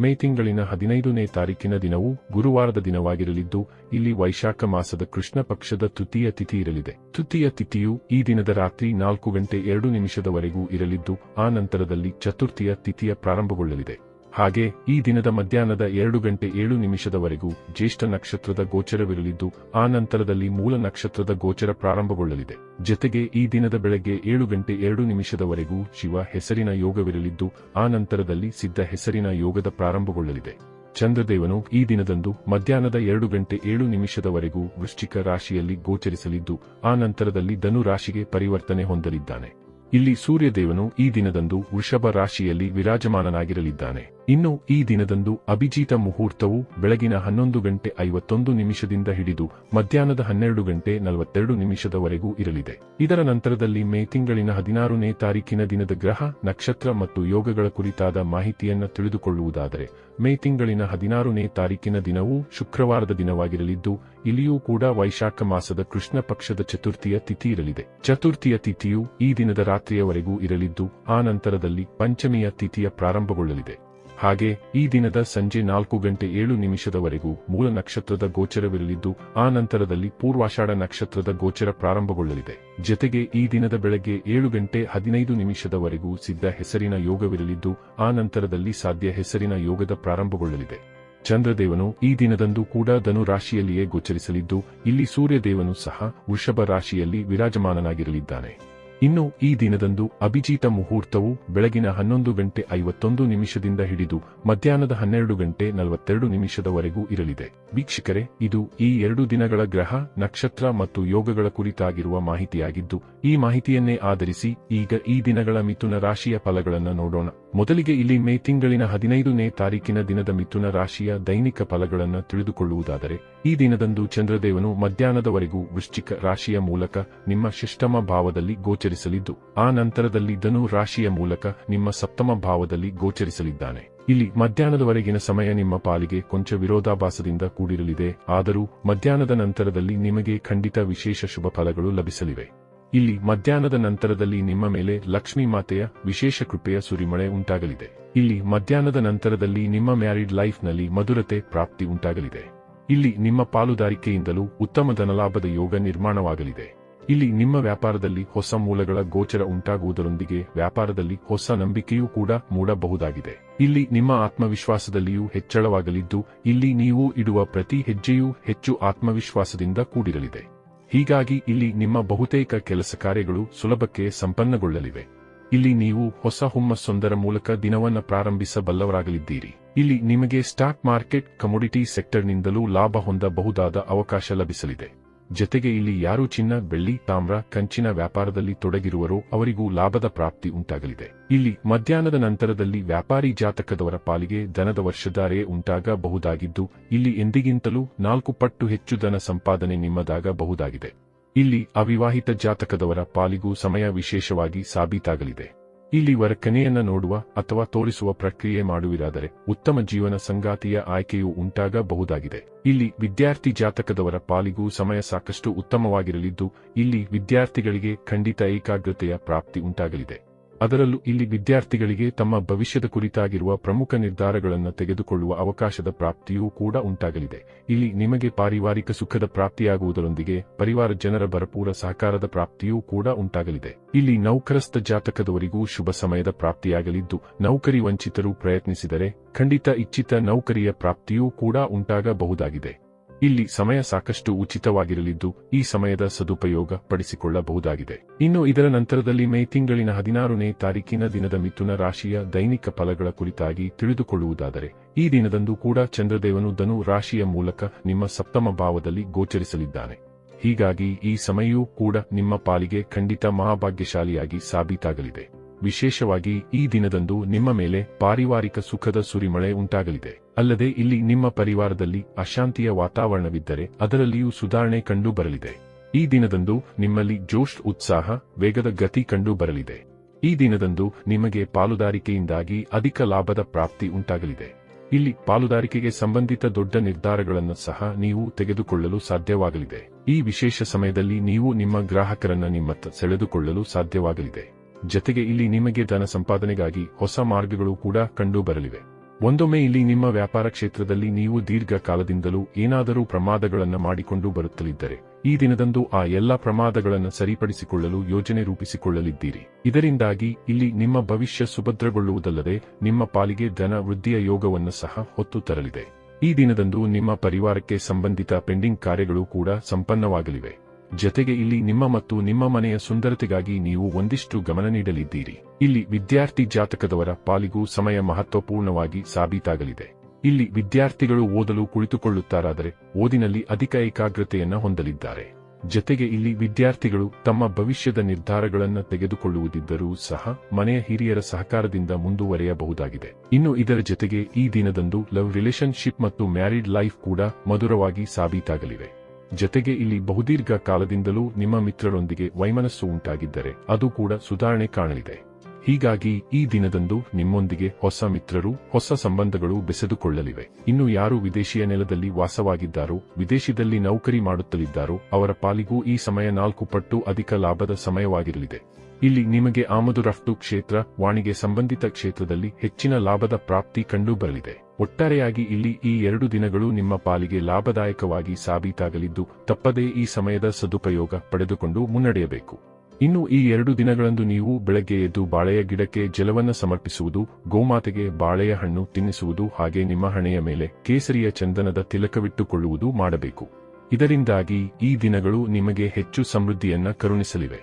ಮೇ ತಿಂಗಳಿನ ಹದಿನೈದನೇ ತಾರೀಕಿನ ದಿನವು ಗುರುವಾರದ ದಿನವಾಗಿರಲಿದ್ದು, ಇಲ್ಲಿ ವೈಶಾಖ ಮಾಸದ ಕೃಷ್ಣ ಪಕ್ಷದ ತೃತೀಯ ತಿಥಿ ಇರಲಿದೆ. ತೃತೀಯ ತಿಥಿಯು ಈ ದಿನದ ರಾತ್ರಿ ನಾಲ್ಕು ಗಂಟೆ ಎರಡು ನಿಮಿಷದವರೆಗೂ ಇರಲಿದ್ದು, ಆ ನಂತರದಲ್ಲಿ ಚತುರ್ಥಿಯ ತಿಥಿಯ ಪ್ರಾರಂಭಗೊಳ್ಳಲಿದೆ. ಹಾಗೆ ಈ ದಿನದ ಮಧ್ಯಾಹ್ನದ ಎರಡು ಗಂಟೆ ಏಳು ನಿಮಿಷದವರೆಗೂ ಜ್ಯೇಷ್ಠ ನಕ್ಷತ್ರದ ಗೋಚರವಿರಲಿದ್ದು, ಆ ನಂತರದಲ್ಲಿ ಮೂಲ ನಕ್ಷತ್ರದ ಗೋಚರ ಪ್ರಾರಂಭಗೊಳ್ಳಲಿದೆ. ಜತೆಗೆ ಈ ದಿನದ ಬೆಳಗ್ಗೆ ಏಳು ಗಂಟೆ ಎರಡು ನಿಮಿಷದವರೆಗೂ ಶಿವ ಹೆಸರಿನ ಯೋಗವಿರಲಿದ್ದು, ಆ ನಂತರದಲ್ಲಿ ಸಿದ್ಧ ಹೆಸರಿನ ಯೋಗದ ಪ್ರಾರಂಭಗೊಳ್ಳಲಿದೆ. ಚಂದ್ರದೇವನು ಈ ದಿನದಂದು ಮಧ್ಯಾಹ್ನದ ಎರಡು ಗಂಟೆ ಏಳು ನಿಮಿಷದವರೆಗೂ ವೃಶ್ಚಿಕ ರಾಶಿಯಲ್ಲಿ ಗೋಚರಿಸಲಿದ್ದು, ಆ ನಂತರದಲ್ಲಿ ಧನು ರಾಶಿಗೆ ಪರಿವರ್ತನೆ ಹೊಂದಲಿದ್ದಾನೆ. ಇಲ್ಲಿ ಸೂರ್ಯದೇವನು ಈ ದಿನದಂದು ವೃಷಭ ರಾಶಿಯಲ್ಲಿ ವಿರಾಜಮಾನನಾಗಿರಲಿದ್ದಾನೆ. ಇನ್ನು ಈ ದಿನದಂದು ಅಭಿಜಿತ ಮುಹೂರ್ತವು ಬೆಳಗಿನ ಹನ್ನೊಂದು ಗಂಟೆ ಐವತ್ತೊಂದು ನಿಮಿಷದಿಂದ ಹಿಡಿದು ಮಧ್ಯಾಹ್ನದ ಹನ್ನೆರಡು ಗಂಟೆ ನಲವತ್ತೆರಡು ನಿಮಿಷದವರೆಗೂ ಇರಲಿದೆ. ಇದರ ನಂತರದಲ್ಲಿ ಮೇ ತಿಂಗಳಿನ ಹದಿನಾರನೇ ತಾರೀಕಿನ ದಿನದ ಗ್ರಹ, ನಕ್ಷತ್ರ ಮತ್ತು ಯೋಗಗಳ ಕುರಿತಾದ ಮಾಹಿತಿಯನ್ನು ತಿಳಿದುಕೊಳ್ಳುವುದಾದರೆ, ಮೇ ತಿಂಗಳಿನ ಹದಿನಾರನೇ ತಾರೀಕಿನ ದಿನವೂ ಶುಕ್ರವಾರದ ದಿನವಾಗಿರಲಿದ್ದು, ಇಲ್ಲಿಯೂ ಕೂಡ ವೈಶಾಖ ಮಾಸದ ಕೃಷ್ಣ ಪಕ್ಷದ ಚತುರ್ಥಿಯ ತಿಥಿ ಇರಲಿದೆ. ಚತುರ್ಥಿಯ ತಿಥಿಯು ಈ ದಿನದ ರಾತ್ರಿಯವರೆಗೂ ಇರಲಿದ್ದು, ಆ ನಂತರದಲ್ಲಿ ಪಂಚಮಿಯ ತಿಥಿಯ ಪ್ರಾರಂಭಗೊಳ್ಳಲಿದೆ. ಹಾಗೆ, ಈ ದಿನದ ಸಂಜೆ ನಾಲ್ಕು ಗಂಟೆ ಏಳು ನಿಮಿಷದವರೆಗೂ ಮೂಲ ನಕ್ಷತ್ರದ ಗೋಚರವಿರಲಿದ್ದು, ಆ ನಂತರದಲ್ಲಿ ಪೂರ್ವಾಷಾಢ ನಕ್ಷತ್ರದ ಗೋಚರ ಪ್ರಾರಂಭಗೊಳ್ಳಲಿದೆ. ಜತೆಗೆ ಈ ದಿನದ ಬೆಳಗ್ಗೆ ಏಳು ಗಂಟೆ ಹದಿನೈದು ನಿಮಿಷದವರೆಗೂ ಸಿದ್ಧ ಹೆಸರಿನ ಯೋಗವಿರಲಿದ್ದು, ಆ ನಂತರದಲ್ಲಿ ಸಾಧ್ಯ ಹೆಸರಿನ ಯೋಗದ ಪ್ರಾರಂಭಗೊಳ್ಳಲಿದೆ. ಚಂದ್ರದೇವನು ಈ ದಿನದಂದು ಕೂಡ ಧನು ರಾಶಿಯಲ್ಲಿಯೇ ಗೋಚರಿಸಲಿದ್ದು, ಇಲ್ಲಿ ಸೂರ್ಯದೇವನು ಸಹ ವೃಷಭ ರಾಶಿಯಲ್ಲಿ ವಿರಾಜಮಾನನಾಗಿರಲಿದ್ದಾನೆ. ಇನ್ನು ಈ ದಿನದಂದು ಅಭಿಜಿತ ಮುಹೂರ್ತವು ಬೆಳಗಿನ ಹನ್ನೊಂದು ಗಂಟೆ ಐವತ್ತೊಂದು ನಿಮಿಷದಿಂದ ಹಿಡಿದು ಮಧ್ಯಾಹ್ನದ ಹನ್ನೆರಡು ಗಂಟೆ ನಲವತ್ತೆರಡು ನಿಮಿಷದವರೆಗೂ ಇರಲಿದೆ. ವೀಕ್ಷಕರೇ, ಇದು ಈ ಎರಡು ದಿನಗಳ ಗ್ರಹ, ನಕ್ಷತ್ರ ಮತ್ತು ಯೋಗಗಳ ಕುರಿತಾಗಿರುವ ಮಾಹಿತಿಯಾಗಿದ್ದು, ಈ ಮಾಹಿತಿಯನ್ನೇ ಆಧರಿಸಿ ಈಗ ಈ ದಿನಗಳ ಮಿಥುನ ರಾಶಿಯ ಫಲಗಳನ್ನು ನೋಡೋಣ. ಮೊದಲಿಗೆ ಇಲ್ಲಿ ಮೇ ತಿಂಗಳಿನ ಹದಿನೈದನೇ ತಾರೀಕಿನ ದಿನದ ಮಿಥುನ ರಾಶಿಯ ದೈನಿಕ ಫಲಗಳನ್ನು ತಿಳಿದುಕೊಳ್ಳುವುದಾದರೆ, ಈ ದಿನದಂದು ಚಂದ್ರದೇವನು ಮಧ್ಯಾಹ್ನದವರೆಗೂ ವೃಶ್ಚಿಕ ರಾಶಿಯ ಮೂಲಕ ನಿಮ್ಮ ಶಿಷ್ಟಮ ಭಾವದಲ್ಲಿ ಗೋಚರಿಸಲಿದ್ದು, ಆ ನಂತರದಲ್ಲಿ ಧನು ರಾಶಿಯ ಮೂಲಕ ನಿಮ್ಮ ಸಪ್ತಮ ಭಾವದಲ್ಲಿ ಗೋಚರಿಸಲಿದ್ದಾನೆ. ಇಲ್ಲಿ ಮಧ್ಯಾಹ್ನದವರೆಗಿನ ಸಮಯ ನಿಮ್ಮ ಪಾಲಿಗೆ ಕೊಂಚ ವಿರೋಧಾಭಾಸದಿಂದ ಕೂಡಿರಲಿದೆ, ಆದರೂ ಮಧ್ಯಾಹ್ನದ ನಂತರದಲ್ಲಿ ನಿಮಗೆ ಖಂಡಿತ ವಿಶೇಷ ಶುಭ ಫಲಗಳು ಲಭಿಸಲಿವೆ. ಇಲ್ಲಿ ಮಧ್ಯಾಹ್ನದ ನಂತರದಲ್ಲಿ ನಿಮ್ಮ ಮೇಲೆ ಲಕ್ಷ್ಮೀ ಮಾತೆಯ ವಿಶೇಷ ಕೃಪೆಯ ಸುರಿಮಳೆ ಉಂಟಾಗಲಿದೆ. ಇಲ್ಲಿ ಮಧ್ಯಾಹ್ನದ ನಂತರದಲ್ಲಿ ನಿಮ್ಮ ಮ್ಯಾರಿಡ್ ಲೈಫ್ನಲ್ಲಿ ಮಧುರತೆ ಪ್ರಾಪ್ತಿ ಉಂಟಾಗಲಿದೆ. ಇಲ್ಲಿ ನಿಮ್ಮ ಪಾಲುದಾರಿಕೆಯಿಂದಲೂ ಉತ್ತಮ ಧನಲಾಭದ ಯೋಗ ನಿರ್ಮಾಣವಾಗಲಿದೆ. ಇಲ್ಲಿ ನಿಮ್ಮ ವ್ಯಾಪಾರದಲ್ಲಿ ಹೊಸ ಮೂಲಗಳ ಗೋಚರ ಉಂಟಾಗುವುದರೊಂದಿಗೆ ವ್ಯಾಪಾರದಲ್ಲಿ ಹೊಸ ನಂಬಿಕೆಯೂ ಕೂಡ ಮೂಡಬಹುದಾಗಿದೆ. ಇಲ್ಲಿ ನಿಮ್ಮ ಆತ್ಮವಿಶ್ವಾಸದಲ್ಲಿಯೂ ಹೆಚ್ಚಳವಾಗಲಿದ್ದು, ಇಲ್ಲಿ ನೀವು ಇಡುವ ಪ್ರತಿ ಹೆಜ್ಜೆಯೂ ಹೆಚ್ಚು ಆತ್ಮವಿಶ್ವಾಸದಿಂದ ಕೂಡಿರಲಿದೆ. ಹೀಗಾಗಿ ಇಲ್ಲಿ ನಿಮ್ಮ ಬಹುತೇಕ ಕೆಲಸ ಕಾರ್ಯಗಳು ಸುಲಭಕ್ಕೆ ಸಂಪನ್ನಗೊಳ್ಳಲಿವೆ. ಇಲ್ಲಿ ನೀವು ಹೊಸ ಹುಮ್ಮಸ್ಸೊಂದರ ಮೂಲಕ ದಿನವನ್ನ ಪ್ರಾರಂಭಿಸಬಲ್ಲವರಾಗಲಿದ್ದೀರಿ. ಇಲ್ಲಿ ನಿಮಗೆ ಸ್ಟಾಕ್ ಮಾರ್ಕೆಟ್, ಕಮೋಡಿಟಿ ಸೆಕ್ಟರ್ನಿಂದಲೂ ಲಾಭ ಹೊಂದಬಹುದಾದ ಅವಕಾಶ ಲಭಿಸಲಿದೆ. ಜತೆಗೆ ಇಲ್ಲಿ ಯಾರು ಚಿನ್ನ, ಬೆಳ್ಳಿ, ತಾಮ್ರ, ಕಂಚಿನ ವ್ಯಾಪಾರದಲ್ಲಿ ತೊಡಗಿರುವರೋ ಅವರಿಗೂ ಲಾಭದ ಪ್ರಾಪ್ತಿ ಉಂಟಾಗಲಿದೆ. ಇಲ್ಲಿ ಮಧ್ಯಾಹ್ನದ ನಂತರದಲ್ಲಿ ವ್ಯಾಪಾರಿ ಜಾತಕದವರ ಪಾಲಿಗೆ ದನದ ವರ್ಷಧಾರೆ ಉಂಟಾಗಬಹುದಾಗಿದ್ದು, ಇಲ್ಲಿ ಎಂದಿಗಿಂತಲೂ ನಾಲ್ಕು ಪಟ್ಟು ಹೆಚ್ಚು ಧನ ಸಂಪಾದನೆ ನಿಮ್ಮದಾಗಬಹುದಾಗಿದೆ. ಇಲ್ಲಿ ಅವಿವಾಹಿತ ಜಾತಕದವರ ಪಾಲಿಗೂ ಸಮಯ ವಿಶೇಷವಾಗಿ ಸಾಬೀತಾಗಲಿದೆ. ಇಲ್ಲಿ ವರಕನೆಯನ್ನ ನೋಡುವ ಅಥವಾ ತೋರಿಸುವ ಪ್ರಕ್ರಿಯೆ ಮಾಡುವಿರಾದರೆ ಉತ್ತಮ ಜೀವನ ಸಂಗಾತಿಯ ಆಯ್ಕೆಯು ಉಂಟಾಗಬಹುದಾಗಿದೆ. ಇಲ್ಲಿ ವಿದ್ಯಾರ್ಥಿ ಜಾತಕದವರ ಪಾಲಿಗೂ ಸಮಯ ಸಾಕಷ್ಟು ಉತ್ತಮವಾಗಿರಲಿದ್ದು, ಇಲ್ಲಿ ವಿದ್ಯಾರ್ಥಿಗಳಿಗೆ ಖಂಡಿತ ಏಕಾಗ್ರತೆಯ ಪ್ರಾಪ್ತಿ ಉಂಟಾಗಲಿದೆ. ಅದರಲ್ಲೂ ಇಲ್ಲಿ ವಿದ್ಯಾರ್ಥಿಗಳಿಗೆ ತಮ್ಮ ಭವಿಷ್ಯದ ಕುರಿತಾಗಿರುವ ಪ್ರಮುಖ ನಿರ್ಧಾರಗಳನ್ನು ತೆಗೆದುಕೊಳ್ಳುವ ಅವಕಾಶದ ಪ್ರಾಪ್ತಿಯೂ ಕೂಡ ಉಂಟಾಗಲಿದೆ. ಇಲ್ಲಿ ನಿಮಗೆ ಪಾರಿವಾರಿಕ ಸುಖದ ಪ್ರಾಪ್ತಿಯಾಗುವುದರೊಂದಿಗೆ ಪರಿವಾರ ಜನರ ಭರಪೂರ ಸಹಕಾರದ ಪ್ರಾಪ್ತಿಯೂ ಕೂಡ ಉಂಟಾಗಲಿದೆ. ಇಲ್ಲಿ ನೌಕರಸ್ಥ ಜಾತಕದವರಿಗೂ ಶುಭ ಸಮಯದ ಪ್ರಾಪ್ತಿಯಾಗಲಿದ್ದು, ನೌಕರಿ ವಂಚಿತರು ಪ್ರಯತ್ನಿಸಿದರೆ ಖಂಡಿತ ಇಚ್ಛಿತ ನೌಕರಿಯ ಪ್ರಾಪ್ತಿಯೂ ಕೂಡ ಉಂಟಾಗಬಹುದಾಗಿದೆ. ಇಲ್ಲಿ ಸಮಯ ಸಾಕಷ್ಟು ಉಚಿತವಾಗಿರಲಿದ್ದು, ಈ ಸಮಯದ ಸದುಪಯೋಗ ಪಡಿಸಿಕೊಳ್ಳಬಹುದಾಗಿದೆ. ಇನ್ನು ಇದರ ನಂತರದಲ್ಲಿ ಮೇ ತಿಂಗಳಿನ ಹದಿನಾರನೇ ತಾರೀಕಿನ ದಿನದ ಮಿಥುನ ರಾಶಿಯ ದೈನಿಕ ಫಲಗಳ ಕುರಿತಾಗಿ ತಿಳಿದುಕೊಳ್ಳುವುದಾದರೆ, ಈ ದಿನದಂದು ಕೂಡ ಚಂದ್ರದೇವನು ಧನು ರಾಶಿಯ ಮೂಲಕ ನಿಮ್ಮ ಸಪ್ತಮ ಭಾವದಲ್ಲಿ ಗೋಚರಿಸಲಿದ್ದಾನೆ. ಹೀಗಾಗಿ ಈ ಸಮಯವೂ ಕೂಡ ನಿಮ್ಮ ಪಾಲಿಗೆ ಖಂಡಿತ ಮಹಾಭಾಗ್ಯಶಾಲಿಯಾಗಿ ಸಾಬೀತಾಗಲಿದೆ. ವಿಶೇಷವಾಗಿ ಈ ದಿನದಂದು ನಿಮ್ಮ ಮೇಲೆ ಪಾರಿವಾರಿಕ ಸುಖದ ಸುರಿಮಳೆ ಉಂಟಾಗಲಿದೆ. ಅಲ್ಲದೆ ಇಲ್ಲಿ ನಿಮ್ಮ ಪರಿವಾರದಲ್ಲಿ ಅಶಾಂತಿಯ ವಾತಾವರಣವಿದ್ದರೆ ಅದರಲ್ಲಿಯೂ ಸುಧಾರಣೆ ಕಂಡು ಬರಲಿದೆ ಈ ದಿನದಂದು ನಿಮ್ಮಲ್ಲಿ ಜೋಶ್ ಉತ್ಸಾಹ, ವೇಗದ ಗತಿ ಕಂಡು ಬರಲಿದೆ ಈ ದಿನದಂದು ನಿಮಗೆ ಪಾಲುದಾರಿಕೆಯಿಂದಾಗಿ ಅಧಿಕ ಲಾಭದ ಪ್ರಾಪ್ತಿ ಉಂಟಾಗಲಿದೆ. ಇಲ್ಲಿ ಪಾಲುದಾರಿಕೆಗೆ ಸಂಬಂಧಿತ ದೊಡ್ಡ ನಿರ್ಧಾರಗಳನ್ನು ಸಹ ನೀವು ತೆಗೆದುಕೊಳ್ಳಲು ಸಾಧ್ಯವಾಗಲಿದೆ. ಈ ವಿಶೇಷ ಸಮಯದಲ್ಲಿ ನೀವು ನಿಮ್ಮ ಗ್ರಾಹಕರನ್ನ ನಿಮ್ಮತ್ತ ಸೆಳೆದುಕೊಳ್ಳಲು ಸಾಧ್ಯವಾಗಲಿದೆ. ಜತೆಗೆ ಇಲ್ಲಿ ನಿಮಗೆ ಧನ ಸಂಪಾದನೆಗಾಗಿ ಹೊಸ ಮಾರ್ಗಗಳು ಕೂಡ ಕಂಡು ಬರಲಿವೆ ಒಂದೊಮ್ಮೆ ಇಲ್ಲಿ ನಿಮ್ಮ ವ್ಯಾಪಾರ ಕ್ಷೇತ್ರದಲ್ಲಿ ನೀವು ದೀರ್ಘಕಾಲದಿಂದಲೂ ಏನಾದರೂ ಪ್ರಮಾದಗಳನ್ನು ಮಾಡಿಕೊಂಡು ಬರುತ್ತಲಿದ್ದರೆ, ಈ ದಿನದಂದು ಆ ಎಲ್ಲ ಪ್ರಮಾದಗಳನ್ನು ಸರಿಪಡಿಸಿಕೊಳ್ಳಲು ಯೋಜನೆ ರೂಪಿಸಿಕೊಳ್ಳಲಿದ್ದೀರಿ. ಇದರಿಂದಾಗಿ ಇಲ್ಲಿ ನಿಮ್ಮ ಭವಿಷ್ಯ ಸುಭದ್ರಗೊಳ್ಳುವುದಲ್ಲದೆ ನಿಮ್ಮ ಪಾಲಿಗೆ ಧನ ವೃದ್ಧಿಯ ಯೋಗವನ್ನು ಸಹ ಹೊತ್ತು ತರಲಿದೆ. ಈ ದಿನದಂದು ನಿಮ್ಮ ಪರಿವಾರಕ್ಕೆ ಸಂಬಂಧಿತ ಪೆಂಡಿಂಗ್ ಕಾರ್ಯಗಳು ಕೂಡ ಸಂಪನ್ನವಾಗಲಿವೆ. ಜತೆಗೆ ಇಲ್ಲಿ ನಿಮ್ಮ ಮತ್ತು ನಿಮ್ಮ ಮನೆಯ ಸುಂದರತೆಗಾಗಿ ನೀವು ಒಂದಿಷ್ಟು ಗಮನ ನೀಡಲಿದ್ದೀರಿ. ಇಲ್ಲಿ ವಿದ್ಯಾರ್ಥಿ ಜಾತಕದವರ ಪಾಲಿಗೂ ಸಮಯ ಮಹತ್ವಪೂರ್ಣವಾಗಿ ಸಾಬೀತಾಗಲಿದೆ. ಇಲ್ಲಿ ವಿದ್ಯಾರ್ಥಿಗಳು ಓದಲು ಕುಳಿತುಕೊಳ್ಳುತ್ತಾರಾದರೆ ಓದಿನಲ್ಲಿ ಅಧಿಕ ಏಕಾಗ್ರತೆಯನ್ನು ಹೊಂದಲಿದ್ದಾರೆ. ಜತೆಗೆ ಇಲ್ಲಿ ವಿದ್ಯಾರ್ಥಿಗಳು ತಮ್ಮ ಭವಿಷ್ಯದ ನಿರ್ಧಾರಗಳನ್ನು ತೆಗೆದುಕೊಳ್ಳುವುದಿದ್ದರೂ ಸಹ ಮನೆಯ ಹಿರಿಯರ ಸಹಕಾರದಿಂದ ಮುಂದುವರೆಯಬಹುದಾಗಿದೆ. ಇನ್ನು ಇದರ ಜತೆಗೆ ಈ ದಿನದಂದು ಲವ್ ರಿಲೇಶನ್ಶಿಪ್ ಮತ್ತು ಮ್ಯಾರಿಡ್ ಲೈಫ್ ಕೂಡ ಮಧುರವಾಗಿ ಸಾಬೀತಾಗಲಿವೆ. ಜತೆಗೆ ಇಲ್ಲಿ ಬಹುದೀರ್ಘ ಕಾಲದಿಂದಲೂ ನಿಮ್ಮ ಮಿತ್ರರೊಂದಿಗೆ ವೈಮನಸ್ಸು ಉಂಟಾಗಿದ್ದರೆ ಅದು ಕೂಡ ಸುಧಾರಣೆ ಕಾಣಲಿದೆ. ಹೀಗಾಗಿ ಈ ದಿನದಂದು ನಿಮ್ಮೊಂದಿಗೆ ಹೊಸ ಮಿತ್ರರು, ಹೊಸ ಸಂಬಂಧಗಳು ಬೆಸೆದುಕೊಳ್ಳಲಿವೆ. ಇನ್ನು ಯಾರು ವಿದೇಶಿಯ ನೆಲದಲ್ಲಿ ವಾಸವಾಗಿದ್ದಾರೋ, ವಿದೇಶದಲ್ಲಿ ನೌಕರಿ ಮಾಡುತ್ತಲಿದ್ದಾರೋ, ಅವರ ಪಾಲಿಗೂ ಈ ಸಮಯ ನಾಲ್ಕು ಪಟ್ಟು ಅಧಿಕ ಲಾಭದ ಸಮಯವಾಗಿರಲಿದೆ. ಇಲ್ಲಿ ನಿಮಗೆ ಆಮದು ರಫ್ತು ಕ್ಷೇತ್ರ ವಾಣಿಗೆ ಸಂಬಂಧಿತ ಕ್ಷೇತ್ರದಲ್ಲಿ ಹೆಚ್ಚಿನ ಲಾಭದ ಪ್ರಾಪ್ತಿ ಕಂಡು ಬರಲಿದೆ ಒಟ್ಟಾರೆಯಾಗಿ ಇಲ್ಲಿ ಈ ಎರಡು ದಿನಗಳು ನಿಮ್ಮ ಪಾಲಿಗೆ ಲಾಭದಾಯಕವಾಗಿ ಸಾಬೀತಾಗಲಿದ್ದು, ತಪ್ಪದೇ ಈ ಸಮಯದ ಸದುಪಯೋಗ ಪಡೆದುಕೊಂಡು ಮುನ್ನಡೆಯಬೇಕು. ಇನ್ನು ಈ ಎರಡು ದಿನಗಳಂದು ನೀವು ಬೆಳಗ್ಗೆ ಎದ್ದು ಬಾಳೆಯ ಗಿಡಕ್ಕೆ ಜಲವನ್ನು ಸಮರ್ಪಿಸುವುದು, ಗೋಮಾತೆಗೆ ಬಾಳೆಯ ಹಣ್ಣು ತಿನ್ನಿಸುವುದು ಹಾಗೆ ನಿಮ್ಮ ಹಣೆಯ ಮೇಲೆ ಕೇಸರಿಯ ಚಂದನದ ತಿಲಕವಿಟ್ಟುಕೊಳ್ಳುವುದು ಮಾಡಬೇಕು. ಇದರಿಂದಾಗಿ ಈ ದಿನಗಳು ನಿಮಗೆ ಹೆಚ್ಚು ಸಮೃದ್ಧಿಯನ್ನ ಕರುಣಿಸಲಿವೆ.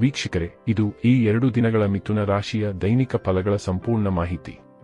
ವೀಕ್ಷಕರೇ, ಇದು ಈ ಎರಡು ದಿನಗಳ ಮಿಥುನ ರಾಶಿಯ ದೈನಿಕ ಫಲಗಳ ಸಂಪೂರ್ಣ ಮಾಹಿತಿ.